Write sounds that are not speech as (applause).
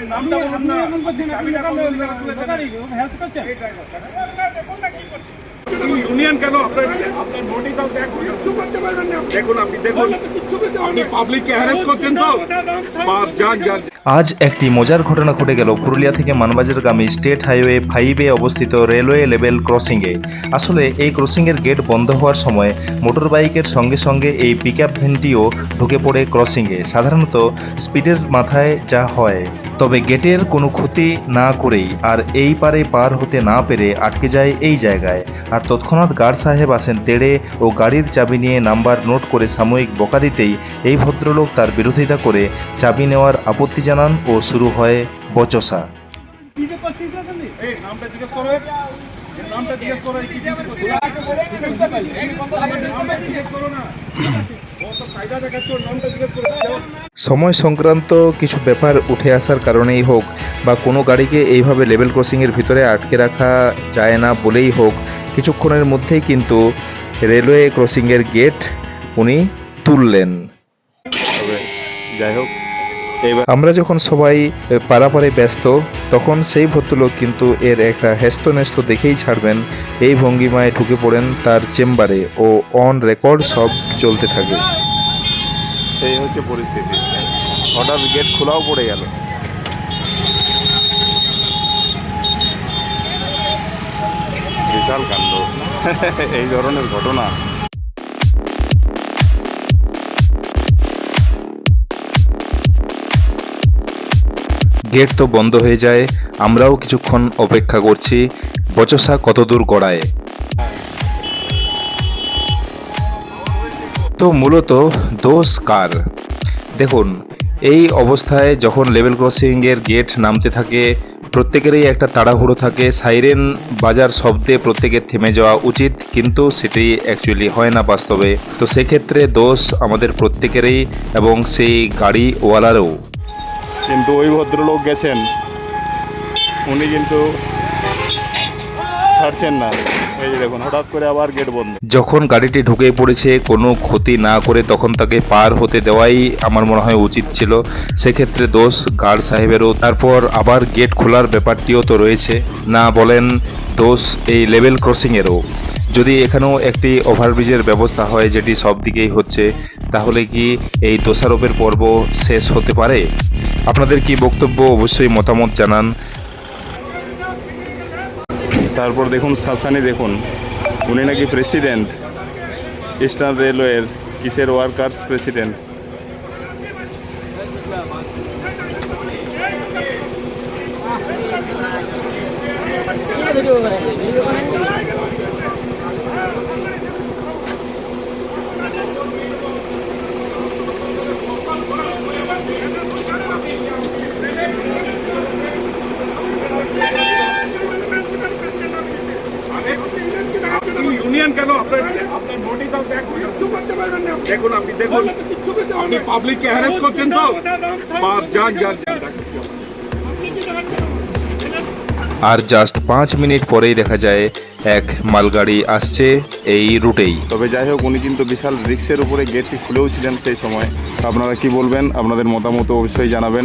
আপনি নামটা বলুন না। এমন করছেন আপনি চাবিটা লোকাল কতদিন আগে তুলেছেন? লোকালই হ্যাস করছেন এই driver টা। দেখুন না কি করছে। ইউনিয়ন কেন আপনার আপনার নোটিশও দেখুন কিচ্ছু করতে পারবেন না দেখুন আপনি দেখুন। বললে করতে আপনি পাবলিককে হ্যারাস করছেন তো? বাপ যান যান। আজ একটি মজার ঘটনা ঘটে গেল পুরুলিয়া থেকে মানবাজারগামী স্টেট হাইওয়ে ফাইভে অবস্থিত রেলওয়ে লেভেল ক্রসিংয়ে। আসলে এই ক্রসিংয়ের গেট বন্ধ হওয়ার সময় মোটর বাইকের সঙ্গে সঙ্গে এই পিকআপ ভ্যানটিও ঢুকে পড়ে ক্রসিংয়ে। সাধারণত স্পিডের মাথায় যা হয়। তবে গেটের কোনো ক্ষতি না করেই আর এই পারে পার হতে না পেরে আটকে যায় এই জায়গায় আর তৎক্ষণাৎ গার্ড সাহেব আসেন তেড়ে ও গাড়ির চাবি নিয়ে নাম্বার নোট করে সাময়িক বকা দিতেই এই ভদ্রলোক তার বিরোধিতা করে চাবি নেওয়ার আপত্তি জানান ও শুরু হয় বচসা নামটা জিজ্ঞেস করো সময় সংক্রান্ত কিছু ব্যাপার উঠে আসার কারণেই হোক বা কোনো গাড়িকে এইভাবে লেভেল ক্রসিংয়ের ভিতরে আটকে রাখা যায় না বলেই হোক, কিছুক্ষণের মধ্যেই কিন্তু রেলওয়ে ক্রসিংয়ের গেট উনি তুললেন। যাই হোক আমরা যখন সবাই পারাপারে ব্যস্ত তখন সেই ভদ্রলোক কিন্তু এর একটা হেস্ত নেস্ত দেখেই ছাড়বেন এই ভঙ্গিমায় ঢুকে পড়েন তার চেম্বারে ও অন রেকর্ড সব চলতে থাকে। এই হচ্ছে পরিস্থিতি। হঠাৎ গেট খোলাও পড়ে গেল। বিশাল কাণ্ড। (laughs) এই ধরনের ঘটনা। গেট তো বন্ধ হয়ে যায়, আমরাও কিছুক্ষণ অপেক্ষা করছি, বচসা কতদূর গড়ায়? তো মূলত দোষ কার? দেখুন, এই অবস্থায় যখন লেভেল ক্রসিংয়ের গেট নামতে থাকে, প্রত্যেকেরই একটা তাড়াহুড়ো থাকে, সাইরেন বাজার শব্দে প্রত্যেকের থেমে যাওয়া উচিত, কিন্তু সেটি অ্যাকচুয়ালি হয় না বাস্তবে। তো সেক্ষেত্রে দোষ আমাদের প্রত্যেকেরই এবং সেই গাড়িওয়ালারও। কিন্তু ওই ভদ্রলোক গেছেন। উনি কিন্তু ছাড়ছেন না। দেখুন, হঠাৎ করে আবার গেট বন্ধ। যখন গাড়িটি ঢুকে পড়েছে, কোনো ক্ষতি না করে তখন তাকে পার হতে দেওয়াই আমার মনে হয় উচিত ছিল। সেক্ষেত্রে দোষ গার্ড সাহেবেরও। তারপর আবার গেট খোলার ব্যাপারটিও তো রয়েছে। না বলেন, দোষ এই লেভেল ক্রসিংয়েরও যদি এখানেও একটি ওভারব্রিজের ব্যবস্থা হয়, যেটি সব দিকেই হচ্ছে, তাহলে কি এই দোষারোপের পর্ব শেষ হতে পারে? আপনাদের কি বক্তব্য? অবশ্যই মতামত জানান। তারপর দেখুন শাসানি দেখুন। উনি নাকি প্রেসিডেন্ট ইস্টার্ন রেলওয়ের কিসের ওয়ার্কার্স প্রেসিডেন্ট শুধু ইউনিয়ন কেন আপনার আপনার নোটিশও দেখুন কিচ্ছু করতে পারবেন না দেখুন আপনি দেখুন কিচ্ছু করতে পারবেন না। পাবলিককে হ্যারাস করছেন তো বাপ যান যান যান। আর জাস্ট পাঁচ মিনিট পরেই দেখা যায় এক মালগাড়ি আসছে এই রুটেই তবে যাই হোক উনি কিন্তু বিশাল রিক্সের উপরে গেটটি খুলেও ছিলেন সেই সময় আপনারা কি বলবেন আপনাদের মতামত অবশ্যই জানাবেন